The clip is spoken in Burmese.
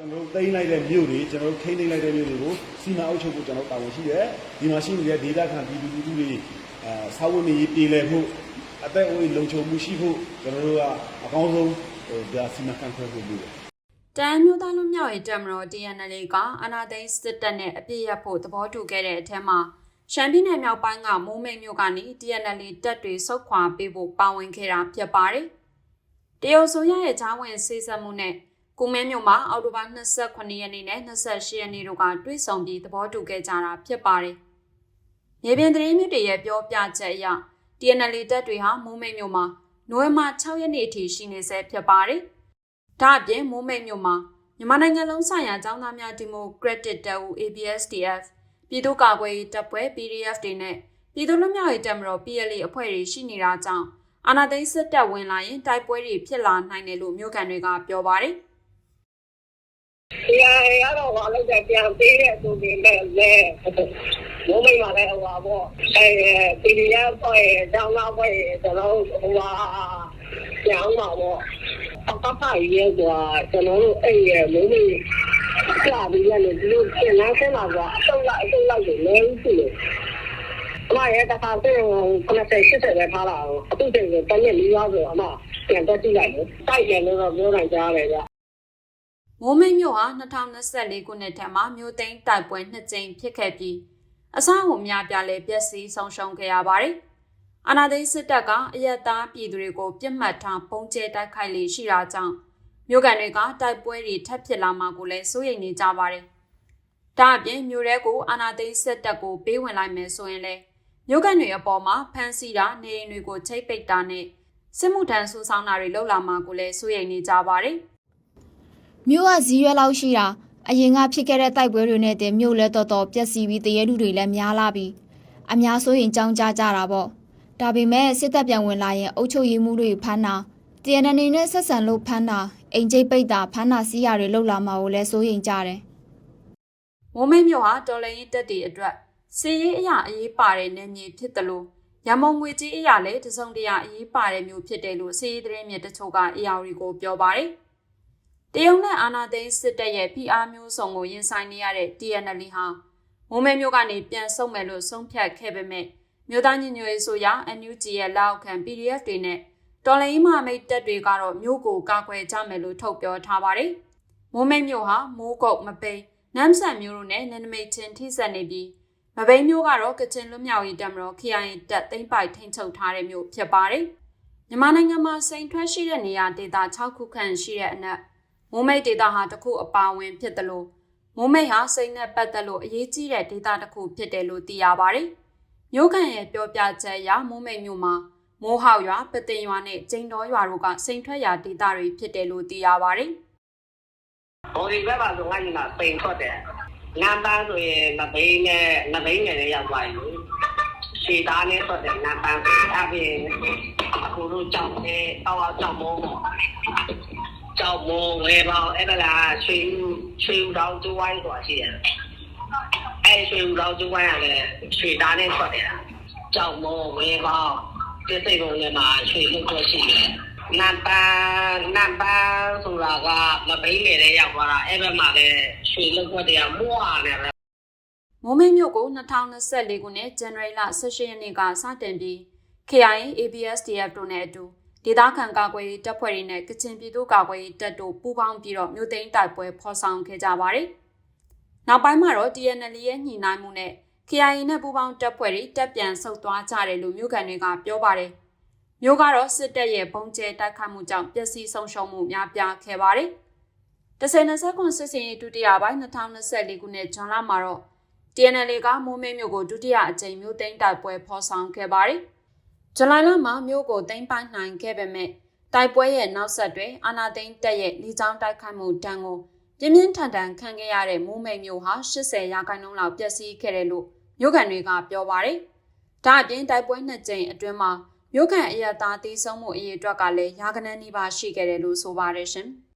ကျွန်တော်တို့သိမ်းလိုက်တဲ့မြို့တွေကျွန်တော်တို့ထိန်းသိမ်းလိုက်တဲ့မြို့တွေကိုစီမံအုပ်ချုပ်ဖို့ကျွန်တော်တာဝန်ရှိတယ်ဒီမှာရှိနေတဲ့ဒေသခံပြည်သူလူထုတွေအဲစာဝတ်နေရေးပြည်လည်ဖို့အသက်အွေးလုံခြုံမှုရှိဖို့ကျွန်တော်တို့ကအကောင်းဆုံးဟိုဒါစီမံခန့်ခွဲဖို့လုပ်တယ်တန်မျိုးသားလူမျိုးရေးတက်မတော် TNL ကအနာသိန်းစစ်တပ်နဲ့အပြည့်ရဖို့သဘောတူခဲ့တဲ့အထက်မှာရှမ်းပြည်နယ်မြောက်ပိုင်းကမိုးမိတ်မြို့ကနေ TNL တပ်တွေဆုတ်ခွာပေးဖို့ပါဝင်ခဲ့တာဖြစ်ပါတယ်။တရုတ်ဆိုရရဲ့ဂျားဝင်ဆေးဆက်မှုနဲ့ ကုမဲမြို့မှာအောက်တိုဘာ28ရက်နေ့နဲ့28ရက်နေ့တို့ကတွေ့ဆုံပြီးသဘောတူခဲ့ကြတာဖြစ်ပါတယ်။မြေပြင်သတင်းမြစ်တွေရဲ့ပြောပြချက်အရ TNL တပ်တွေဟာမိုးမိတ်မြို့မှာနိုဝင်ဘာ6ရက်နေ့အထိရှိနေဆဲဖြစ်ပါတယ်။ဒါအပြင်မိုးမိတ်မြို့မှာမြန်မာနိုင်ငံလုံးဆိုင်ရာចောင်းသားများဒီမိုကရက်တစ်တပ်ဦး ABSDF ပြည်သူ့ကာကွယ်ရေးတပ်ဖွဲ့ PDF တွေနဲ့ပြည်သူ့လူမျိုးရေးတပ်မတော် PLA အဖွဲ့တွေရှိနေတာကြောင့်အာဏာသိမ်းစစ်တပ်ဝင်လာရင်တိုက်ပွဲတွေဖြစ်လာနိုင်တယ်လို့မြို့ကန်တွေကပြောပါတယ် ဒီအရတော့ဘာလို့လဲပြန်ပေးတဲ့သူတွေနဲ့လဲဘုံမိမှာလဲဟိုပါပေါ့အဲပီဒီအက်ဖွဲ့တောင်းလာဖွဲ့ကျွန်တော်ဟိုပါကျောင်းမှာပေါ့အပပရဲဆိုတာကျွန်တော်တို့အဲ့ရဘုံမိကြပြီးလည်းဒီလိုပြန်လာခဲ့မှာကွာအဆုံးလိုက်အဆုံးလိုက်ကိုလဲဦးစီလို့အမရဲ့တခါပြန်90 80ပဲထားလာတော့အခုချိန်ကတရက်လေးရောက်ဆိုအမပြန်တက်ကြည့်လိုက်တယ်တိုက်တယ်လို့တော့ပြောနိုင်ကြတယ်ဗျ။ မိုးမိတ်မြို့ဟာ2024ခုနှစ်ထဲမှာမြို့သိမ်းတိုက်ပွဲနှစ်ကြိမ်ဖြစ်ခဲ့ပြီးအဆောက်အုံများပြားလည်းပျက်စီးဆုံးရှုံးခဲ့ရပါတယ်။အာဏာသိမ်းစစ်တပ်ကအယက်သားပြည်သူတွေကိုပြစ်မှတ်ထားပုံကျဲတိုက်ခိုက်လေရှိတာကြောင့်မြို့ကန်တွေကတိုက်ပွဲတွေထပ်ဖြစ်လာမှာကိုလည်းစိုးရိမ်နေကြပါတယ်။ဒါအပြင်မြို့ရဲကိုအာဏာသိမ်းစစ်တပ်ကိုပေးဝင်လိုက်မယ်ဆိုရင်လည်းမြို့ကန်တွေအပေါ်မှာဖမ်းဆီးတာနေအိမ်တွေကိုချိတ်ပိတ်တာနဲ့စစ်မှုထမ်းဆူဆောင်းတာတွေလုပ်လာမှာကိုလည်းစိုးရိမ်နေကြပါတယ်။ မြို့ကဇီးရွက်လောက်ရှိတာအရင်ကဖြစ်ခဲ့တဲ့တိုက်ပွဲတွေနဲ့တင်မြို့လဲတော်တော်ပျက်စီးပြီးတရေလူတွေလည်းများလာပြီးအများဆိုရင်ကြောင်းကြကြတာပေါ့ဒါပေမဲ့စစ်တပ်ပြန်ဝင်လာရင်အုပ်ချုပ်ရေးမှုတွေဖမ်းတာတရနနေနဲ့ဆက်ဆံလို့ဖမ်းတာအိမ်ကျိတ်ပိတ်တာဖမ်းတာစီးရတွေလောက်လာမှာကိုလည်းစိုးရင်ကြတယ်မိုးမိတ်မြို့ဟာတော်လရင်တက်တီအတွက်စီရေးအရာအရေးပါတဲ့နယ်မြေဖြစ်တယ်လို့ရမုံငွေကြီးအရာလည်းတစုံတရာအရေးပါတဲ့မြို့ဖြစ်တယ်လို့စီရေးသတင်းမြစ်တချို့က AR ကိုပြောပါတယ်။ တရုတ်နဲ့အာနာသိန်းစစ်တပ်ရဲ့ PR မျိုးစုံကိုရင်ဆိုင်နေရတဲ့ TNL ဟာမိုးမိတ်မြို့ကနေပြန်ဆုတ်မယ်လို့ဆုံးဖြတ်ခဲ့ပေမဲ့မြို့သားညီညွတ်ရေးဆိုရာ NUG ရဲ့လက်အောက်ခံ PDF တွေနဲ့တော်လရင်မမိတ်တပ်တွေကတော့မြို့ကိုကာကွယ်ကြမယ်လို့ထုတ်ပြောထားပါတယ်။မိုးမိတ်မြို့ဟာမိုးကုတ်မပိန်နမ်ဆန်မျိုးတို့နဲ့နယ်နိမိတ်ချင်းထိစပ်နေပြီးမဘိန်းမျိုးကတော့ကချင်လွတ်မြောက်ရေးတပ်မတော် KIA တပ်သိမ်းပိုက်ထိန်းချုပ်ထားတဲ့မျိုးဖြစ်ပါတယ်။မြန်မာနိုင်ငံမှာစိန်ထွက်ရှိတဲ့နေရာဒေသ6ခုခန့်ရှိတဲ့အနက် မိုးမိတ်ဒေသဟာတစ်ခုအပါအဝင်ဖြစ်တယ်လို့မိုးမိတ်ဟာစိန်နဲ့ပတ်သက်လို့အရေးကြီးတဲ့ဒေသတစ်ခုဖြစ်တယ်လို့သိရပါတယ်။မျိုးကန်ရဲ့ပြောပြချက်အရမိုးမိတ်မျိုးမှာမိုးဟောက်ရွာပတင်ရွာနဲ့ကျိန်တော်ရွာတို့ကစိန်ထွက်ရာဒေသတွေဖြစ်တယ်လို့သိရပါတယ်။ဟိုဒီဘက်မှာဆိုငါညီမပိန်ထွက်တယ်နမ်ပန်းဆိုရင်မဘိန်းနဲ့မဘိန်းငယ်လေးရောက်သွားပြီရှေ့သားနဲ့ထွက်တယ်နမ်ပန်းဆိုအပြင်အခုတို့ကြောက်တယ်အောက်အောက်ကြောက်မိုးပေါ့ ကြောက်မိုးဝဲပေါင်းအဲ့ဒါလားရွှေဦးရွှေဦးတောင်ကျိုးဝိုင်းဆိုတာရှိတယ်အဲ့ရွှေဦးတောင်ကျိုးဝိုင်းကလည်းရွှေသားနဲ့ထွက်တယ်ကြောက်မိုးဝဲပေါင်းဒီစိတ်ကုန်ထဲမှာရွှေလို့ထွက်ရှိတယ်နမ်ပန်းနမ်ပန်းဆိုတာကမဘိန်းငယ်လေးရောက်သွားတာအဲ့ဘက်မှာလည်းရွှေလို့ထွက်တယ်မွားနေတယ်မိုးမိတ်မြို့ကို2024ခုနှစ်ဇန်နဝါရီလ18ရက်နေ့ကစတင်ပြီး KIA ABSDF တို့နဲ့အတူ ဒေသခံကာကွယ်ရေးတပ်ဖွဲ့တွေနဲ့ကချင်ပြည်သူ့ကာကွယ်ရေးတပ်တို့ပူးပေါင်းပြီးတော့မြို့သိမ်းတိုက်ပွဲဖော်ဆောင်ခဲ့ကြပါတယ်။နောက်ပိုင်းမှာတော့ TNL ရဲ့ညှိနှိုင်းမှုနဲ့ KIA နဲ့ပူးပေါင်းတပ်ဖွဲ့တွေတပ်ပြန်ဆုတ်သွားကြတယ်လို့မြို့ကန်တွေကပြောပါတယ်။မြို့ကတော့စစ်တပ်ရဲ့ပုံကျဲတိုက်ခိုက်မှုကြောင့်ပျက်စီးဆုံးရှုံးမှုများပြားခဲ့ပါတယ်။10-20ခုစစ်စင်ရေးဒုတိယပိုင်း2024ခုနှစ်ဇွန်လမှာတော့ TNL ကမိုးမိတ်မြို့ကိုဒုတိယအကြိမ်မြို့သိမ်းတိုက်ပွဲဖော်ဆောင်ခဲ့ပါတယ်။ ဇူလိုင်လမှာမြို့ကိုသိမ်းပိုက်နိုင်ခဲ့ပေမဲ့တိုက်ပွဲရဲ့နောက်ဆက်တွဲအာနာသိန်းတပ်ရဲ့လီချောင်းတိုက်ခိုက်မှုတန်းကိုပြင်းပြင်းထန်ထန်ခံခဲ့ရတဲ့မိုးမိတ်မြို့ဟာ80ရာခိုင်နှုန်းလောက်ပျက်စီးခဲ့တယ်လို့မြို့ကန်တွေကပြောပါတယ်။ဒါအပြင်တိုက်ပွဲနှစ်ကြိမ်အတွင်းမှာမြို့ကန်အရသားသေးဆုံးမှုအရေးအတွက်ကလည်းရာခိုင်နှန်းနီးပါးရှိခဲ့တယ်လို့ဆိုပါတယ်ရှင်။